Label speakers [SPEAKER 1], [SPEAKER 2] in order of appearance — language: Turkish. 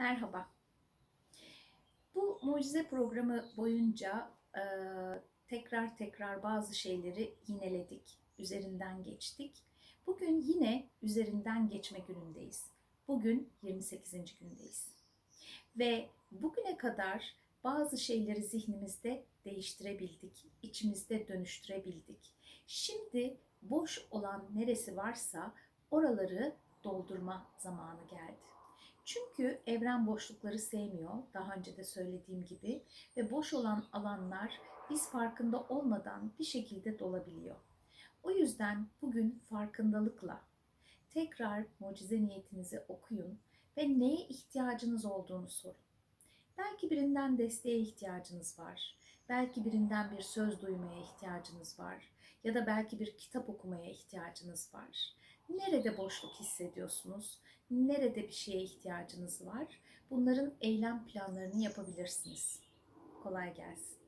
[SPEAKER 1] Merhaba. Bu mucize programı boyunca e, tekrar tekrar bazı şeyleri yineledik, üzerinden geçtik. Bugün yine üzerinden geçme günündeyiz. Bugün 28. gündeyiz. Ve bugüne kadar bazı şeyleri zihnimizde değiştirebildik, içimizde dönüştürebildik. Şimdi boş olan neresi varsa oraları doldurma zamanı geldi. Çünkü evren boşlukları sevmiyor. Daha önce de söylediğim gibi ve boş olan alanlar biz farkında olmadan bir şekilde dolabiliyor. O yüzden bugün farkındalıkla tekrar mucize niyetinizi okuyun ve neye ihtiyacınız olduğunu sorun. Belki birinden desteğe ihtiyacınız var. Belki birinden bir söz duymaya ihtiyacınız var. Ya da belki bir kitap okumaya ihtiyacınız var. Nerede boşluk hissediyorsunuz? Nerede bir şeye ihtiyacınız var? Bunların eylem planlarını yapabilirsiniz. Kolay gelsin.